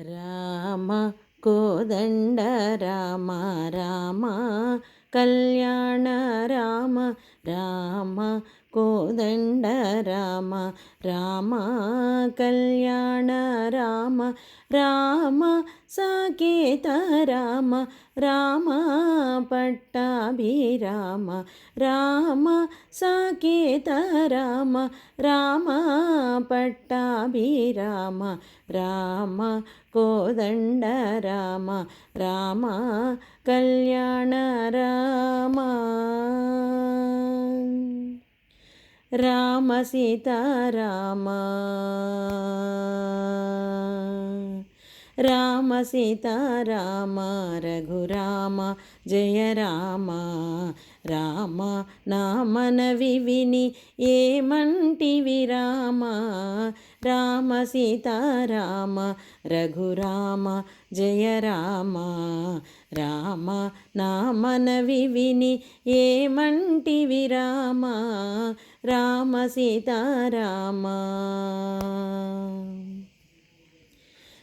राम कोदण्ड राम राम कल्याण राम राम கோதண்ட ராம ராம கல்யாண ராம ராம சாகேத ராம ராம பட்டாபிராம ராம சாகேத ராம ராம பட்டாபிராம ராம கோதண்ட ராம ராம கல்யாண ராமா. రామ సీతారామ. రామ సీతారామ రఘురామ జయ రామ. రామ నా మనవి విని ఏమంటివి రామ? రామ సీతారామ రఘురామ జయ రామ. రామ నా మనవి విని ఏమంటివి రామ? రామ సీతారామ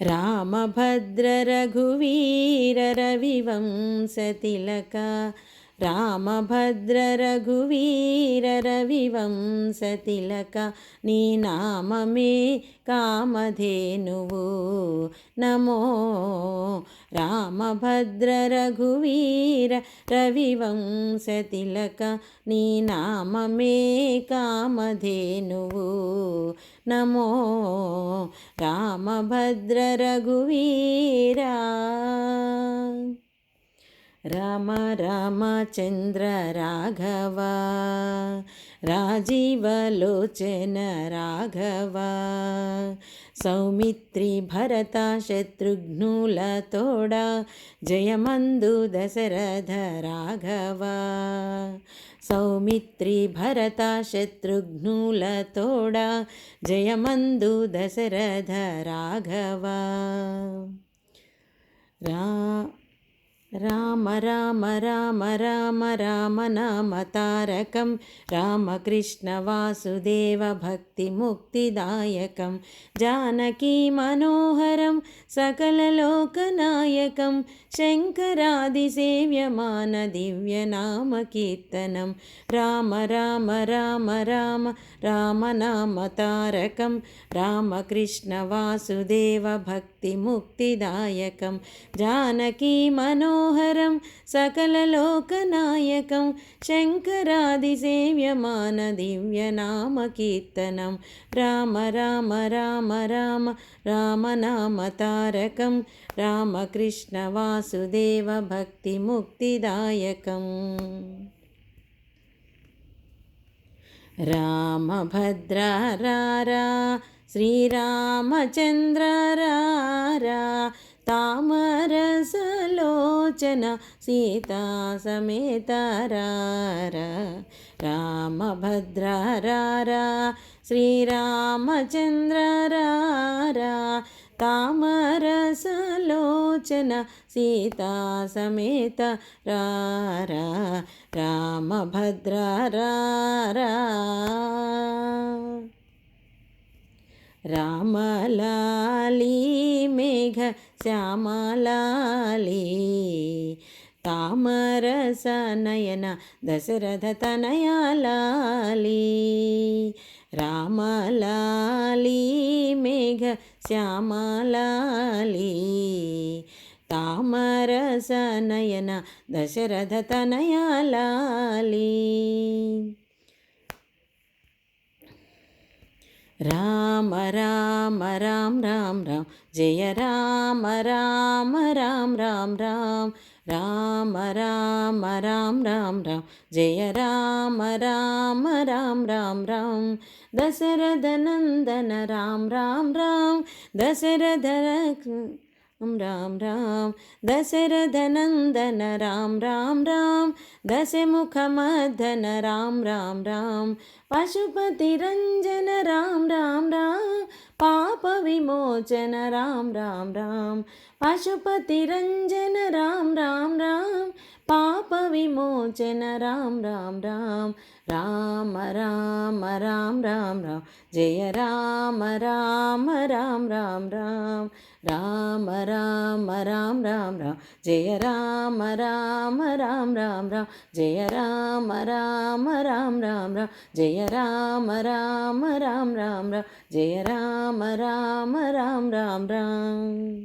रामभद्ररघुवीररविवंसतिलक रामभद्ररघुवीररविवंसतिलक नीनाममे कामधेनुवो नमो రామభద్ర రఘువీర రవివంశతిలక నీ నామమే కామధేనువు. నమో రామభద్ర రఘువీరా. రామ రామచంద్ర రాఘవ రాజీవలోచన రాఘవ సౌమిత్రి భరత శత్రుఘ్నుల తోడ జయమందు దశరథ రాఘవ సౌమిత్రి భరత శత్రుఘ్నుల తోడ జయమందు దశరథ రాఘవ. రా రామ రామ రామ రామ రామ నామ తారకం. రామకృష్ణ వాసుదేవ భక్తి ముక్తిదాయకం జానకీ మనోహరం సకలలోకనాయకం శంకరాదిసేవ్యమాన దివ్యనామకీర్తనం రామ రామ రామ రామ రామ నామ తారకం. రామకృష్ణ వాసుదేవ భక్తి ముక్తిదాయకం జానకీ మనో మనోహరం सकललोकनायकं शङ्करादिसेव्यमान दिव्यनामकीर्तनं राम राम राम राम रामनामतारकं रामकृष्णवासुदेवभक्तिमुक्तिदायकम् రామభద్ర రారా శ్రీరామచంద్ర రారా తామరసలోచన సీతా సమేత రామభద్ర రారా శ్రీరామచంద్ర తామరసలోచన సీతా సమేత రారా. రామభద్ర రామలాలి మేఘ శ్యామలాలి. తామరస నయన దశరథ తనయాలి రామలాలి మేఘ శ్యామలాలి. తామరస నయన దశరథ తనయాలి రామ రామ రామ రామ రామ జయ రామ రామ రామ రామ రామ రామ రామ రామ రామ రామ జయ రామ రామ రామ రామ రామ దశరథ నందన రామ రామ రామ దశరథ రామ్ రామ్ దశరథనందన రామ్ రామ్ రామ్. దశముఖమర్దన రామ్ రామ్ రామ్. పశుపతి రంజన రామ్ రామ్ రామ్. పాప విమోచన రామ్ రామ్ రామ్. పశుపతి రంజన రామ్ రామ్ రామ్. పాప విమోచన రామ్ రామ్ రామ్ రామ రామ రామ్ రామ్ రామ్ జయ రామ రామ రామ్ రామ్ రామ్ రామ రామ రామ్ రామ్ రామ్ జయ రామ రామ రామ్ రామ్ రామ్ జయ రామ రామ రామ్ రామ్ రామ్ జయ రామ రామ రామ్ రామ్ రామ్ జయ రామ రామ రామ్ రామ్ రామ్.